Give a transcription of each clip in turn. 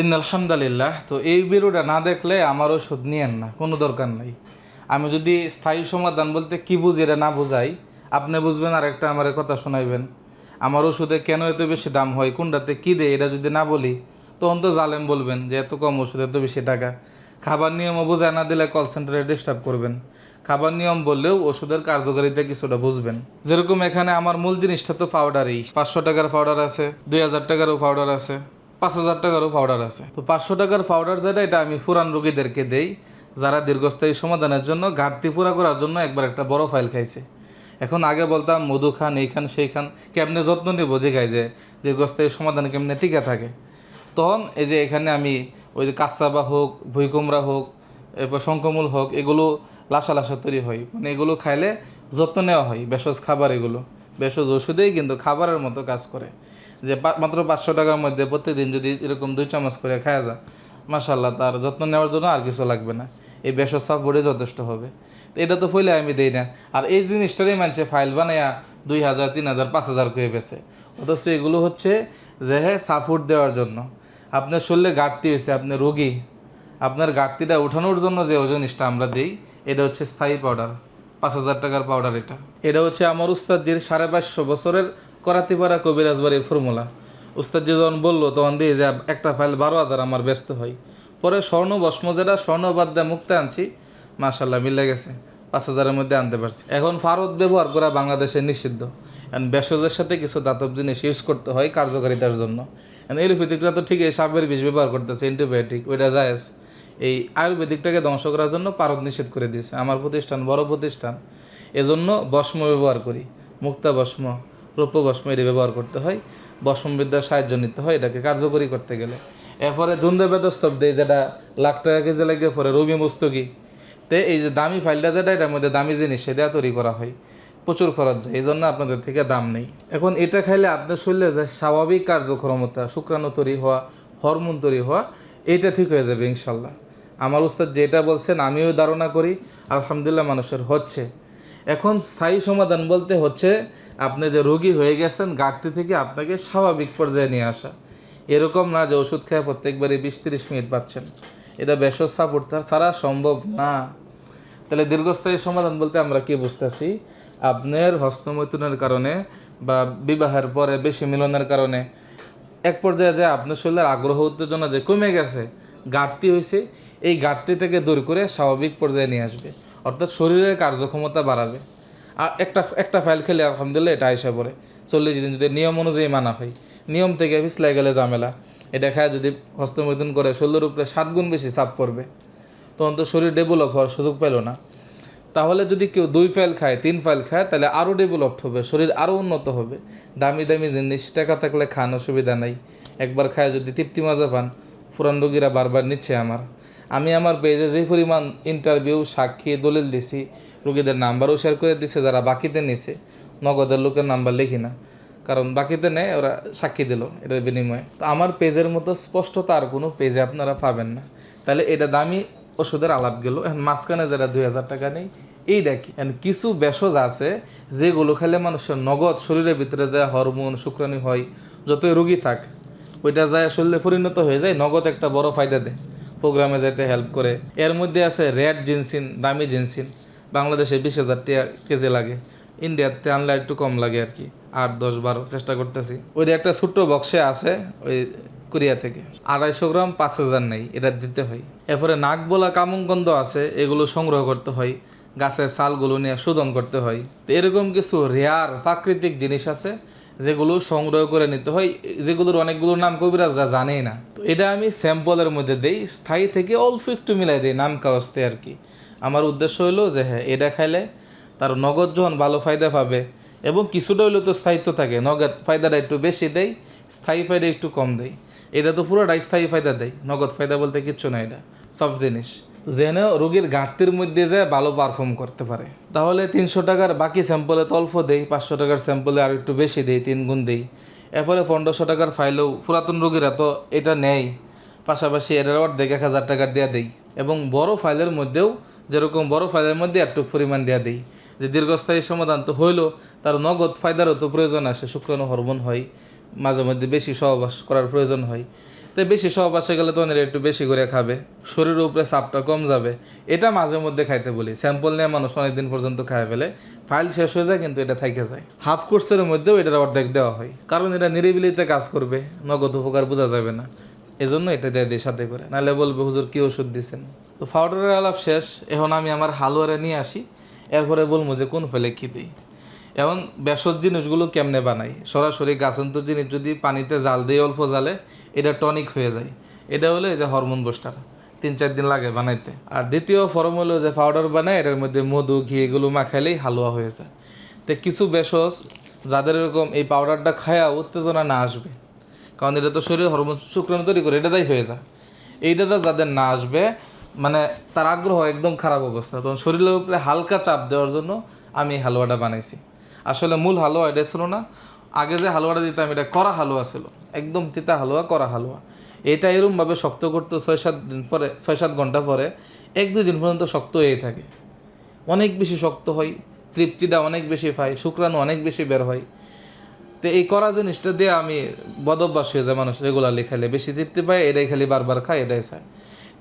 In আলহামদুলিল্লাহ, তো এই ভিডিওটা না দেখলে আমার ওষুধ নিয়েন না, কোনো দরকার নাই। আমি যদি স্থায়ী সমাধান বলতে কি বুঝি এটা না বুঝাই, আপনি বুঝবেন আর একটা আমার কথা শোনাইবেন। আমার ওষুধে কেন এত বেশি দাম হয়, কোনটাতে কী দেয়, এটা যদি না বলি, তখন তো জালেম বলবেন যে এত কম ওষুধ, এত বেশি টাকা। খাবার নিয়মও বোঝায় না দিলে কল সেন্টারে ডিস্টার্ব করবেন। খাবার নিয়ম বললেও ওষুধের কার্যকারিতা কিছুটা বুঝবেন। যেরকম এখানে আমার মূল জিনিসটা তো পাউডারই পাঁচশো টাকার পাউডার আছে, দুই হাজার টাকারও পাউডার আছে। পাঁচ হাজার টাকারও পাউডার আছে। তো পাঁচশো টাকার পাউডার যেটা, এটা আমি পুরান রোগীদেরকে দেই, যারা দীর্ঘস্থায়ী সমাধানের জন্য ঘাটতি পুরা করার জন্য একবার একটা বড় ফাইল খাইছে। এখন আগে বলতাম, মধু খান, এই খান, সেই খান, কেমনে যত্ন নিয়ে বোঝে খাই যে দীর্ঘস্থায়ী সমাধান কেমনে টিকে থাকে। তখন এই যে এখানে আমি ওই যে কাঁচাবা হোক, ভুইকুমড়া হোক, এরপর শঙ্কমূল হোক, এগুলো লাসা লাসা তৈরি হয়। মানে এগুলো খাইলে যত্ন নেওয়া হয়, ভেষজ খাবার এগুলো। ভেষজ ওষুধেই কিন্তু খাবারের মতো কাজ করে। যে মাত্র পাঁচশো টাকার মধ্যে প্রত্যেকদিন যদি এরকম দুই চামচ করে খাওয়া যায় মাসাল্লাহ তার যত্ন নেওয়ার জন্য আর কিছু লাগবে না। এই ভেষজ সাপোর্টে যথেষ্ট হবে। তো এটা তো ফইলে আমি দেই না। আর এই জিনিসটারই মানছে ফাইল বানাইয়া দুই হাজার, তিন হাজার, পাঁচ হাজার করে বেছে অথচ এগুলো হচ্ছে যে হ্যাঁ সাপোর্ট দেওয়ার জন্য। আপনার শরীরে ঘাটতি হয়েছে আপনি রোগী, আপনার ঘাটতিটা ওঠানোর জন্য যে জিনিসটা আমরা দিই, এটা হচ্ছে স্থায়ী পাউডার পাঁচ হাজার টাকার পাউডার এটা। এটা হচ্ছে আমার উস্তাদজির সাড়ে পাঁচশো বছরের করাতিপাড়া কবিরাজবাড়ির ফর্মুলা উস্তাদজি যখন বলল, তখন দিয়ে যে একটা ফাইল বারো হাজার আমার ব্যস্ত হয়। পরে স্বর্ণ যেটা, স্বর্ণ বাদ দিয়ে মুক্তে আনছি, মাশাল্লাহ মিলে গেছে। পাঁচ হাজারের মধ্যে আনতে পারছি। এখন ফারদ ব্যবহার করা বাংলাদেশে নিষিদ্ধ। And ভেষজের সাথে কিছু দাতব জিনিস ইউজ করতে হয় কার্যকারিতার জন্য। এলোপ্যাথিকরা তো ঠিক এই সাপের বিষ ব্যবহার করতেছে অ্যান্টিবায়োটিক ওইটা যায় এই আয়ুর্বেদিকটাকে ধ্বংস করার জন্য পারদ নিষেধ করে দিয়েছে। আমার প্রতিষ্ঠান বড় প্রতিষ্ঠান। এজন্য ভস্ম ব্যবহার করি। মুক্তা ভস্ম। রৌপ্য ভস্ম এটি ব্যবহার করতে হয় ভস্মবিদ্যার সাহায্য নিতে হয়, এটাকে কার্যকরী করতে গেলে। এরপরে দ্বন্দ্ব বেদস্তব দেয়, যেটা লাখ টাকা কেজি লাগে পরে রবি মুস্তকি। তে এই যে দামি ফাইলটা যেটা, এটার মধ্যে দামি জিনিস, সেটা তৈরি করা হয়। প্রচুর খরচ যায়, এই জন্য আপনাদের থেকে দাম নেই। এখন এটা খাইলে আপনার শরীরে যে স্বাভাবিক কার্যক্ষমতা, শুক্রাণু তৈরি হওয়া, হরমোন তৈরি হওয়া, এইটা ঠিক হয়ে যাবে, ইনশাল্লাহ। আমার উস্তাদ যেটা বলছেন, আমিও ধারণা করি, আলহামদুলিল্লাহ মানুষের হচ্ছে। এখন স্থায়ী সমাধান বলতে হচ্ছে আপনি যে রোগী হয়ে গেছেন, ঘাটতি থেকে আপনাকে স্বাভাবিক পর্যায়ে নিয়ে আসা। এরকম না যে ওষুধ খেয়ে প্রত্যেকবারই বিশ তিরিশ মিনিট পাচ্ছেন এটা বেসর সাপোর্ট তার ছাড়া সম্ভব না। তাহলে দীর্ঘস্থায়ী সমাধান বলতে আমরা কি বুঝতেছি? আপনার হস্তমৈথুনের কারণে বা বিবাহের পরে বেশি মিলনের কারণে এক পর্যায়ে যে আপনার শরীরের আগ্রহ উত্তেজনা যে কমে গেছে, ঘাটতি হয়েছে, এই ঘাটতিটাকে দূর করে স্বাভাবিক পর্যায়ে নিয়ে আসবে। অর্থাৎ শরীরের কার্যক্ষমতা বাড়াবে। একটা একটা ফাইল খেলে আলহামদুলিল্লাহ এটা আইসা পড়ে। চল্লিশ দিন যদি নিয়ম অনুযায়ী মানা হয় নিয়ম থেকে পিছলাই গেলে ঝামেলা। এটা খায় যদি হস্তমৈথুন করে শরীরের উপরে সাত গুণ বেশি চাপ পড়বে। তখন তো শরীর ডেভেলপ হওয়ার সুযোগ পেল না। তাহলে যদি কেউ দুই ফাইল খায়, তিন ফাইল খায়, তাহলে আরও ডেভেলপড হবে, শরীর আরও উন্নত হবে। দামি দামি জিনিস, টাকা থাকলে খান অসুবিধা নাই। একবার খায় যদি তৃপ্তি মাজা পান, পুরান রোগীরা বারবার নিচ্ছে আমার। আমি আমার পেজে যে পরিমাণ ইন্টারভিউ সাক্ষী, দলিল দিছি রোগীদের নাম্বারও শেয়ার করে দিছে, যারা বাকিতে নিছে, নগদের লোকের নাম্বার লিখি না। কারণ বাকিতে নেয় ওরা সাক্ষী দিল এটার বিনিময়ে। তো আমার পেজের মতো স্পষ্টতা আর কোনো পেজে আপনারা পাবেন না। তাহলে এটা দামি ওষুধের আলাপ গেল। এখন মাঝখানে যারা দুই হাজার টাকা নেই, এই দেখি। এখন কিছু ভেষজ আছে, যেগুলো খেলে মানুষের নগদ শরীরের ভিতরে যায়, হরমোন, শুক্রাণু হয়, যতই রুগী থাক, ওইটা যায় শরীরে পরিণত হয়ে যায়, নগদ একটা বড় ফায়দা দেয়। প্রোগ্রামে যাইতে হেল্প করে। এর মধ্যে আছে রেড জিনসিন দামি জিনসিন বাংলাদেশে বিশ হাজার টাকা কেজি লাগে। ইন্ডিয়াতে আনলে একটু কম লাগে আর কি। আট, দশ, বারো চেষ্টা করতেছি। ওই একটা ছোট্ট বক্সে আছে, ওই কোরিয়া থেকে। আড়াইশো গ্রাম পাঁচ হাজার নেই, এটা দিতে হয়। এরপরে নাক বলা কামুকগন্ধ আছে, এগুলো সংগ্রহ করতে হয়। গাছের ছালগুলো নিয়ে শোধন করতে হয়। তো এরকম কিছু রেয়ার প্রাকৃতিক জিনিস আছে, যেগুলো সংগ্রহ করে নিতে হয়। যেগুলোর অনেকগুলোর নাম কবিরাজরা জানেই না। তো এটা আমি স্যাম্পলের মধ্যে দেই, স্থায়ী থেকে অল্প একটু মিলাই দিই, নাম কাগজতে আর কি। আমার উদ্দেশ্য হলো যে হ্যাঁ এটা খাইলে তার নগদ যখন ভালো ফায়দা পাবে এবং কিছুটা হইলেও তো স্থায়িত্ব থাকে। নগদ ফায়দাটা একটু বেশি দেয় স্থায়ী ফায়দা একটু কম দেয় এটা তো পুরোটাই স্থায়ী ফায়দা দেয় নগদ ফায়দা বলতে কিচ্ছু না এটা, সব জিনিস। যেন রোগীর ঘাটতির মধ্যে যায় ভালো পারফর্ম করতে পারে। তাহলে তিনশো টাকার বাকি স্যাম্পলে তো অল্প দেই, পাঁচশো টাকার স্যাম্পলে আর একটু বেশি দেই, তিন গুণ দেই। এরপরে পনেরোশো টাকার ফাইলেও পুরাতন রোগীরা তো এটা নেয় পাশাপাশি এটার অর্ধেক এক হাজার টাকার দেওয়া দেই। এবং বড় ফাইলের মধ্যেও যেরকম বড় ফাইলের মধ্যে একটু পরিমাণ দেওয়া দেই। যে দীর্ঘস্থায়ী সমাধান তো হইল, তার নগদ ফায়দারও তো প্রয়োজন আসে শুক্রাণু হরমোন হয়, মাঝে মধ্যে বেশি সহবাস করার প্রয়োজন হয়। তাই বেশি সহবাসে গেলে তো একটু বেশি করে খাবে, শরীরের উপরে চাপটা কম যাবে। এটা মাঝে মধ্যে খাইতে বলি, স্যাম্পল নিয়ে মানুষ অনেকদিন পর্যন্ত খায় ফেলে, ফাইল শেষ হয়ে যায় কিন্তু এটা থাইকে যায়। হাফ কোর্সের মধ্যেও এটার অর্ধেক দেওয়া হয়, কারণ এটা নিরিবিলিতে কাজ করবে, নগদ উপকার বোঝা যাবে না। এজন্য এটা দিয়ে দিই সাথে করে, নাহলে বলবে হুজুর কি ওষুধ দিছেন? তো পাউডারের আলাপ শেষ, এখন আমি আমার হালুয়ারে নিয়ে আসি, এরপরে বলব যে কোন ফেলে কী দিই। এখন ভেষজ জিনিসগুলো কেমনে বানাই? সরাসরি গাছন্তর জিনিস যদি পানিতে জাল দিয়ে অল্প জালে, এটা টনিক হয়ে যায়। এটা হলো এই যে হরমোন বুস্টার তিন চার দিন লাগে বানাইতে। আর দ্বিতীয় ফর্ম হলো যে পাউডার বানায় এটার মধ্যে মধু, ঘি এগুলো মাখাইলেই হালুয়া হয়ে যায়। তো কিছু ভেষজ, যাদের এরকম এই পাউডারটা খায়া উত্তেজনা না আসবে, কারণ এটা তো শরীর হরমোন শুক্রাণু তৈরি করে, এটাতেই হয়ে যায়। এইটাতে যাদের না আসবে মানে তার আগ্রহ একদম খারাপ অবস্থা। তখন শরীরের উপরে হালকা চাপ দেওয়ার জন্য আমি হালুয়াটা বানাইছি। আসলে মূল হালুয়া এটা ছিল না। আগে যে হালুয়াটা দিতাম, এটা করা হালুয়া ছিল। একদম তিতা হালুয়া করা হালুয়া। এটা এরমভাবে শক্ত করতে ছয় সাত দিন পরে, ছয় সাত ঘণ্টা পরে, এক দুই দিন পর্যন্ত শক্ত হয়ে থাকে। অনেক বেশি শক্ত হয়, তৃপ্তিটা অনেক বেশি পাই, শুক্রাণু অনেক বেশি বের হয়। তো এই করা জিনিসটা দিয়ে আমি বদভ্যাস হয়ে যায় মানুষ রেগুলারলি খাইলে। বেশি তৃপ্তি পায়, এটাই খালি বারবার খায়, এটাই চায়।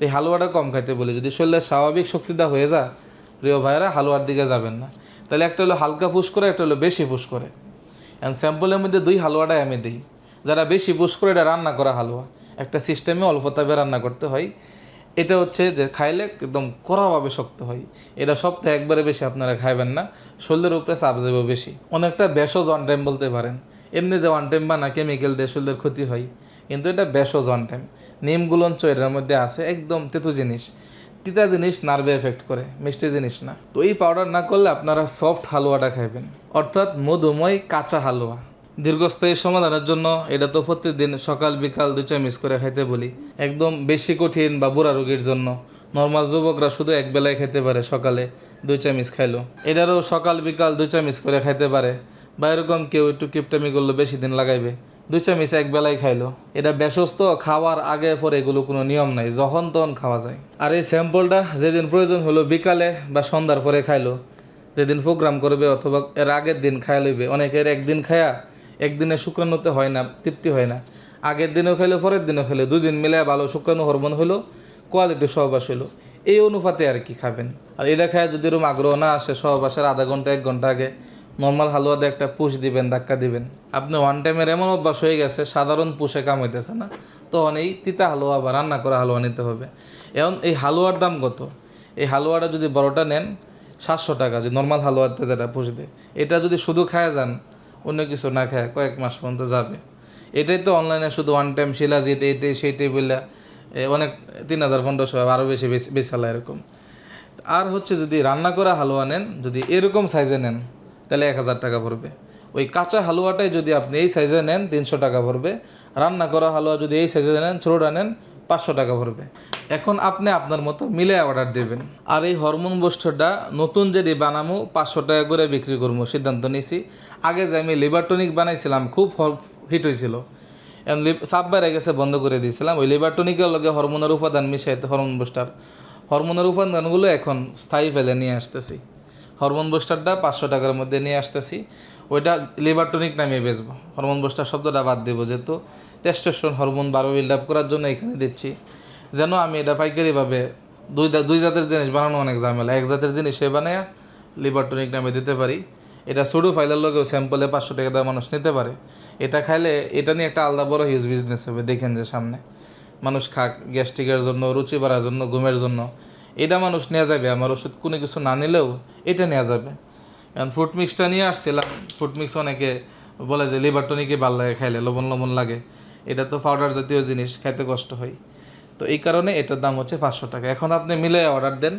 এই হালুয়াটা কম খাইতে বলি। যদি শরীরের স্বাভাবিক শক্তিটা হয়ে যায়, প্রিয় ভাইয়েরা, হালুয়ার দিকে যাবেন না। তাহলে একটা হলো হালকা পুশ করে, একটা হলো বেশি পুশ করে। এখন স্যাম্পলের মধ্যে দুই হালুয়াটাই আমি দিই। যারা বেশি পুশ করে, এটা রান্না করা হালুয়া। একটা সিস্টেমে অল্প তাপে রান্না করতে হয়। এটা হচ্ছে যে খাইলে একদম কড়াভাবে শক্ত হয়। এটা সপ্তাহে একবারে বেশি আপনারা খাইবেন না। শরীরের উপরে চাপ যাবে বেশি। অনেকটা বেশজ ওয়ান টাইম বলতে পারেন। এমনিতে ওয়ান টাইম বা না কেমিক্যাল দিয়ে শরীরের ক্ষতি হয়। কিন্তু এটা বেশজ ওয়ান টাইম নিম গুলঞ্চ এটার মধ্যে আছে একদম তেতু জিনিস। তিতা জিনিস নার্ভে এফেক্ট করে, মিষ্টি জিনিস না। তো এই পাউডার না করলে আপনারা সফট হালুয়াটা খাইবেন। অর্থাৎ মধুময় কাঁচা হালুয়া। দীর্ঘস্থায়ী সমাধানের জন্য এটা তো প্রতিদিন সকাল, বিকাল দুই চামচ করে খাইতে বলি। একদম বেশি কঠিন বা বুড়া রোগীর জন্য। নর্মাল যুবকরা শুধু এক বেলায় খেতে পারে সকালে দুই চামচ খাইলো। এটারও সকাল, বিকাল দুই চামচ করে খাইতে পারে। বা এরকম কেউ একটু কিপটামি করলে বেশি দিন লাগাইবে। দুই চামচ এক বেলায় খাইলো। এটা ব্যস্ত খাওয়ার আগে পরে এগুলো কোনো নিয়ম নাই, যখন তখন খাওয়া যায়। আর এই স্যাম্পলটা যেদিন প্রয়োজন হলো বিকালে বা সন্ধ্যার পরে খাইলো। যেদিন প্রোগ্রাম করবে অথবা এর আগের দিন খায়া লইবে। অনেকের একদিন খায়া একদিনে শুক্রাণুতে হয় না, তৃপ্তি হয় না। আগের দিনও খেলে পরের দিনও খেলে দুই দিন মিলে ভালো শুক্রাণু হরমোন হলো কোয়ালিটি সহবাস হলো এই অনুপাতে আর কি খাবেন। আর এটা খায় যদি এরকম আগ্রহ না আসে, সহবাসের আধা ঘণ্টা, এক ঘণ্টা আগে নর্মাল হালুয়াতে একটা পুষ দিবেন, ধাক্কা দিবেন। আপনি ওয়ান টাইমের এমন অভ্যাস হয়ে গেছে, সাধারণ পুষে কাম হইতেছে না। তখন এই তিতা হালুয়া বা রান্না করা হালুয়া নিতে হবে। এখন এই হালুয়ার দাম কত? এই হালুয়াটা যদি বড়টা নেন, সাতশো টাকা, যে নর্মাল হালুয়াতে যেটা পুষ দেয়। এটা যদি শুধু খায় যান, অন্য কিছু না খায় কয়েক মাস পর্যন্ত যাবে। এটাই তো অনলাইনে শুধু ওয়ান টাইম শিলাজিৎ এইটাই সেইটাই বললে অনেক তিন হাজার, পনেরোশো আরও বেশি বেশি বেশালা এরকম। আর হচ্ছে যদি রান্না করা হালুয়া নেন, যদি এরকম সাইজে নেন তাহলে এক হাজার টাকা পড়বে। ওই কাঁচা হালুয়াটাই যদি আপনি এই সাইজে নেন, তিনশো টাকা পড়বে। রান্না করা হালুয়া যদি এই সাইজে নেন, ছোটোটা নেন, পাঁচশো টাকা পড়বে। এখন আপনি আপনার মতো মিলে অর্ডার দেবেন। আর এই হরমোন বস্তুটা নতুন যেটি বানামো, পাঁচশো টাকা করে বিক্রি করব সিদ্ধান্ত নিয়েছি। আগে যে আমি লিভার টনিক বানাইছিলাম, খুব হিট হয়েছিল সাপ বাইরে গেছে, বন্ধ করে দিয়েছিলাম। ওই লিভার টনিকের লগে হরমোনের উপাদান মিশাইতে হরমোন বুস্টার হরমোনের উপাদানগুলো এখন স্থায়ী ফেলে নিয়ে আসতেছি। হরমোন বুস্টারটা পাঁচশো টাকার মধ্যে নিয়ে আসতেছি। ওইটা লিভার টনিক নামিয়ে বেচবো। হরমোন বুস্টার শব্দটা বাদ দেবো যেহেতু। টেস্টোস্টেরন হরমোন বারো বিল্ড আপ করার জন্য এখানে দিচ্ছি। যেন আমি এটা পাইকারিভাবে দুই দুই জাতের জিনিস বানানো অনেক ঝামেলা। এক জাতের জিনিস সে বানায় লিভার টনিক নামে দিতে পারি। এটা সুডো ফাইলের লোকেও স্যাম্পলে পাঁচশো টাকা দেওয়া মানুষ নিতে পারে। এটা খাইলে এটা নিয়ে একটা আলাদা বড় হিউজ বিজনেস হবে, দেখেন যে সামনে। মানুষ খাক গ্যাস্ট্রিকের জন্য, রুচি বাড়ার জন্য, ঘুমের জন্য। এটা মানুষ নেওয়া যাবে। আমার ওষুধ কোনো কিছু না নিলেও এটা নেওয়া যাবে। এখন ফুড মিক্সটা নিয়ে আসছিলাম। ফুড মিক্স অনেকে বলে যে লিভার টনিকে ভালো লাগে খাইলে, লবণ লবণ লাগে। এটা তো পাউডার জাতীয় জিনিস, খাইতে কষ্ট হয়। তো এই কারণে এটার দাম হচ্ছে পাঁচশো টাকা। এখন আপনি মিলে অর্ডার দেন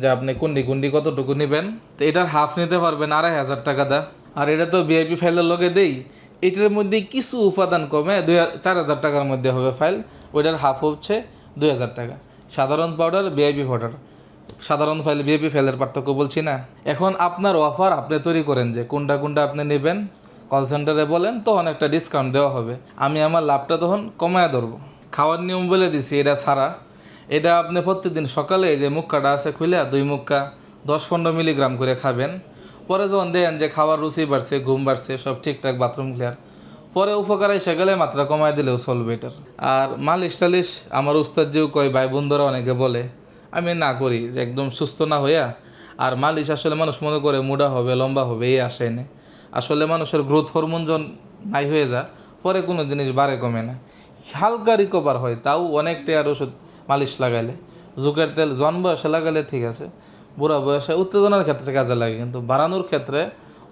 যে আপনি কুন্ডি কুন্ডি কতটুকু নেবেন। তো এটার হাফ নিতে পারবেন আড়াই হাজার টাকা দা। আর এটা তো ভিআইপি ফাইলের লগে দেই। এটার মধ্যে কিছু উপাদান কমে দুই চার হাজার টাকার মধ্যে হবে ফাইল ওইটার হাফ হচ্ছে দুই হাজার টাকা। সাধারণ পাউডার ভিআইপি পাউডার সাধারণ ফাইল ভিআইপি ফাইলের পার্থক্য বলছি না। এখন আপনার অফার আপনি তৈরি করেন যে কোনটা কোনটা আপনি নেবেন কল সেন্টারে বলেন, তখন একটা ডিসকাউন্ট দেওয়া হবে। আমি আমার লাভটা তখন কমায় ধরবো। খাওয়ার নিয়ম বলে দিছি, এটা ছাড়া। এটা আপনি প্রত্যেকদিন সকালে যে মুক্কাটা আছে খুলে দুই মুক্কা, দশ পনেরো মিলিগ্রাম করে খাবেন। পরে যখন দেন যে খাওয়ার রুচি বাড়ছে, ঘুম বাড়ছে, সব ঠিকঠাক বাথরুম ক্লিয়ার পরে উপকার এসে গেলে মাত্রা কমায় দিলেও চলবে এটার। আর মালিশ টালিশ আমার উস্তাদ যেও কয় ভাই বন্ধুরা অনেকে বলে আমি না করি যে একদম সুস্থ না হইয়া, আর মালিশ আসলে মানুষ মনে করে মোটা হবে, লম্বা হবে, এই আসে না আসলে মানুষের গ্রোথ হরমোন যখন নাই হয়ে যা পরে কোনো জিনিস বাড়ে কমে না। হালকা রিকভার হয়, তাও অনেকটা আর ওষুধ মালিশ লাগাইলে। জুকের তেল, জন বয়সে লাগালে ঠিক আছে, বুড়া বয়সে উত্তেজনার ক্ষেত্রে কাজে লাগে, কিন্তু বাড়ানোর ক্ষেত্রে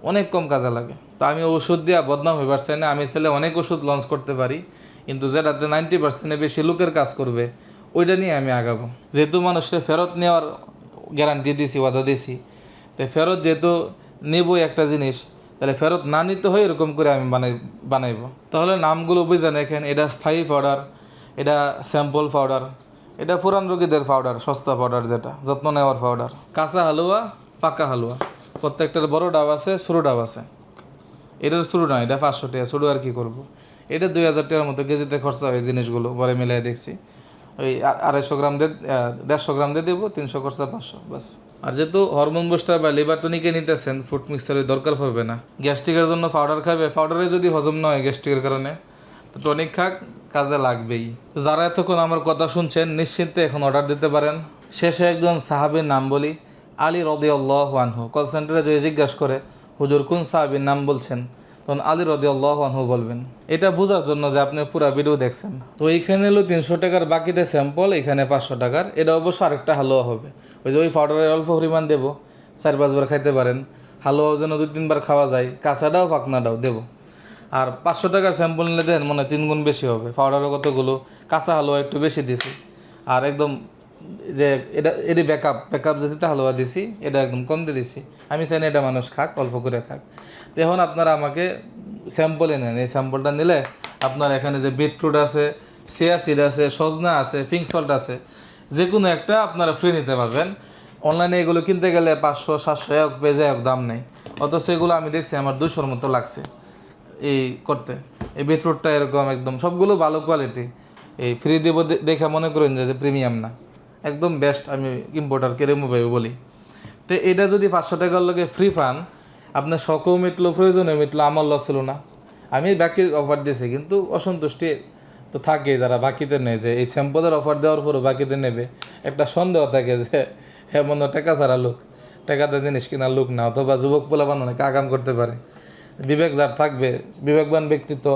অনেক কম কাজে লাগে। তো আমি ওষুধ দিয়া বদনাম হয়ে চাই না, আমি ছেলে অনেক ওষুধ লঞ্চ করতে পারি, কিন্তু যেটাতে নাইনটি পার্সেন্টে বেশি লোকের কাজ করবে ওইটা নিয়ে আমি আগাবো। যেহেতু মানুষকে ফেরত নেওয়ার গ্যারান্টি দিছি ওয়াদা দিছি, তো ফেরত যেহেতু নেবই একটা জিনিস, তাহলে ফেরত না নিতে হয় এরকম করে আমি বানাই, বানাইবো। তাহলে নামগুলো বুঝেন এখানে, এটা স্থায়ী পাউডার এটা স্যাম্পল পাউডার এটা পুরান রোগীদের পাউডার সস্তা পাউডার যেটা, যত্ন নেওয়ার পাউডার কাঁচা হালুয়া, পাকা হালুয়া। প্রত্যেকটার বড় ডাব আছে সরু ডাব আছে। এটার শুরু নয়, এটা পাঁচশো টাকা শুরু আর কি করব। এটা দুই হাজার টাকার মতো কেজিতে খরচা হয় জিনিসগুলো পরে মিলাই দেখছি। ওই আড়াইশো গ্রাম দিয়ে দেড়শো গ্রাম দিয়ে দেবো তিনশো খরচা পাঁচশো বাস আর যেহেতু হরমোন বুস্টার বা লিভার টনিকে নিতেছেন ফুড মিক্সারের দরকার পড়বে না। গ্যাস্ট্রিকের জন্য পাউডার খাবে পাউডারে যদি হজম না হয় গ্যাস্ট্রিকের কারণে তো টনিক খাক কাজে লাগবেই। তো যারা এতক্ষণ আমার কথা শুনছেন নিশ্চিন্তে এখন অর্ডার দিতে পারেন। শেষে একজন সাহাবির নাম বলি আলী রদি আল্লাহ আনহু কল সেন্টারে যদি জিজ্ঞাসা করে হুজুর কোন সাহাবির নাম বলছেন? তখন আলী রদি আনহু বলবেন, এটা বোঝার জন্য যে আপনি পুরো ভিডিও দেখছেন। তো এইখানে হলো তিনশো টাকার বাকিতে স্যাম্পল এখানে পাঁচশো টাকার। এটা অবশ্য আরেকটা হালুয়া হবে। ওই যে ওই পাউডারের অল্প পরিমাণ দেবো। চার পাঁচবার খাইতে পারেন। হালুয়াও যেন দুই তিনবার খাওয়া যায়। কাঁচাটাও পাকনাটাও দেবো। আর পাঁচশো টাকার স্যাম্পল নিলে দেন মনে তিন গুণ বেশি হবে। পাউডারও কতগুলো? কাঁচা হালুয়া একটু বেশি দিছি। আর একদম যে এটা, এটি ব্যাকআপ ব্যাকআপ যেটা হালুয়া দিছি। এটা একদম কম দিয়ে দিছি। আমি চাই না এটা মানুষ খাক, অল্প করে খাক। এখন আপনারা আমাকে স্যাম্পলে নেন। এই স্যাম্পলটা নিলে আপনার এখানে যে বিটরুট আছে সিয়া সিড আছে, সজনা আছে পিঙ্ক সল্ট আছে, যে কোনো একটা আপনারা ফ্রি নিতে পারবেন। অনলাইনে এগুলো কিনতে গেলে পাঁচশো, সাতশো এক পেজে এক দাম নেই। অত সেগুলো আমি দেখছি আমার দুশোর মতো লাগছে এই করতে। এই বিটরুটটা এরকম একদম সবগুলো ভালো কোয়ালিটি এই ফ্রি দেব দেখে মনে করেন যে প্রিমিয়াম না। একদম বেস্ট আমি ইম্পোর্টার কেরে মোবাইল বলি। তো এটা যদি পাঁচশো টাকার লগে ফ্রি পান আপনার শখও মিটলো, প্রয়োজনও মিটলো, আমার লস ছিল না। আমি বাকির অফার দিয়েছি, কিন্তু অসন্তুষ্টি তো থাকে যারা বাকিতে নেয় যে এই স্যাম্পলের অফার দেওয়ার পরও বাকিতে নেবে। একটা সন্দেহ থাকে যে হ্যাঁ মনে টাকা ছাড়া লোক, টাকাতে জিনিস কেনার লোক না, অথবা যুবক পোলাপান অনেক আগাম করতে পারে। বিবেক যার থাকবে, বিবেকবান ব্যক্তিত্ব,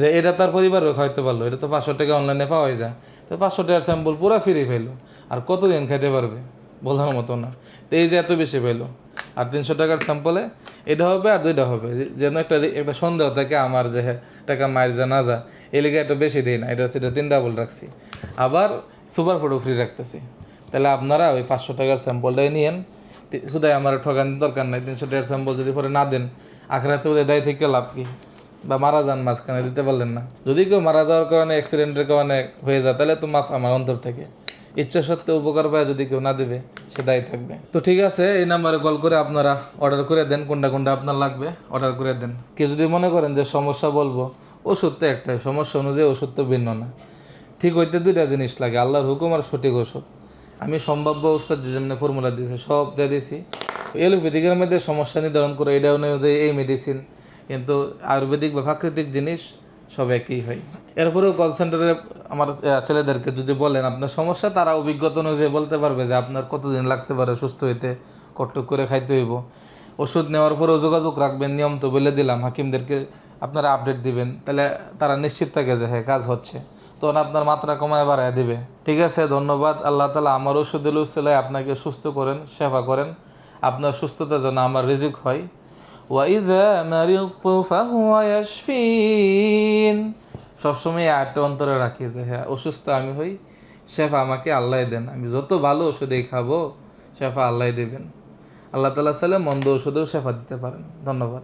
যে এটা তার পরিবারও হয়তো পারল, এটা তো পাঁচশো টাকা অনলাইনে পাওয়া যায়। তো পাঁচশো টাকার স্যাম্পল পুরো ফ্রি পেল আর কতদিন খাইতে পারবে? বোঝার মতো না। তো এই যে এত বেশি পেল আর তিনশো টাকার স্যাম্পলে এটা হবে আর দুইটা হবে। যেন একটা একটা সন্দেহ থাকে আমার যে হ্যাঁ, টাকা মায়ের যা না যা এই লিগে একটু বেশি দিই না এটা সেটা তিন ডাবল রাখছি। আবার সুপার ফুডও ফ্রি রাখতেছি। তাহলে আপনারা ওই পাঁচশো টাকার স্যাম্পলটাই নিয়েন। খুদাই আমার ঠকান দরকার নাই তিনশো টাকার স্যাম্পল যদি পরে না দেন আখড়াতে ওদের দায় থেকে লাভ কি? বা মারা যান মাঝখানে দিতে পারলেন না। যদি কেউ মারা যাওয়ার কারণে অ্যাক্সিডেন্টের কারণে হয়ে যায় তাহলে তো মাফ আমার অন্তর থেকে। ইচ্ছা সত্ত্বেও উপকার পায় যদি কেউ না দেবে, সে দায়ী থাকবে। তো ঠিক আছে, এই নাম্বারে কল করে আপনারা অর্ডার করে দেন, কোনটা কোনটা আপনার লাগবে অর্ডার করে দেন। কেউ যদি মনে করেন যে সমস্যা বলব, ওষুধ তো একটাই, সমস্যা অনুযায়ী ওষুধ তো ভিন্ন না। ঠিক হইতে দুইটা জিনিস লাগে, আল্লাহর হুকুম আর সঠিক ওষুধ। আমি সম্ভাব্য যে যেমনি ফর্মুলা দিয়েছি, সব দিয়ে দিয়েছি। এলোপ্যাথিকের মধ্যে সমস্যা নির্ধারণ করে, এটা অনুযায়ী এই মেডিসিন কিন্তু আয়ুর্বেদিক বা প্রাকৃতিক জিনিস সব একই হয়। এরপরেও কল সেন্টারে আমার ছেলেদেরকে যদি বলেন আপনার সমস্যা, তারা অভিজ্ঞতা অনুযায়ী বলতে পারবে যে আপনার কতদিন লাগতে পারে, সুস্থ হইতে কটটুক করে খাইতে হইব। ওষুধ নেওয়ার পরেও যোগাযোগ রাখবেন, নিয়ম তো বলে দিলাম, হাকিমদেরকে আপনারা আপডেট দিবেন। তাহলে তারা নিশ্চিত থাকে যে হ্যাঁ কাজ হচ্ছে। তখন আপনার মাত্রা কমায় বাড়ায় দিবে। ঠিক আছে, ধন্যবাদ। আল্লাহ তালা আমার ওষুধ উসিলায় আপনাকে সুস্থ করেন, সেবা করেন। আপনার সুস্থতা যেন আমার রিজিক হয়। ওয়াইদা মারিদতু ফাহুয়া ইয়াশফিন সবসময় আটটা অন্তরে রাখি যে হ্যাঁ অসুস্থ আমি হই, শেফা আমাকে আল্লাহ দেন। আমি যত ভালো ওষুধেই খাব, শেফা আল্লাহ দেবেন। আল্লাহ তালা সালে মন্দ ওষুধেও শেফা দিতে পারেন। ধন্যবাদ।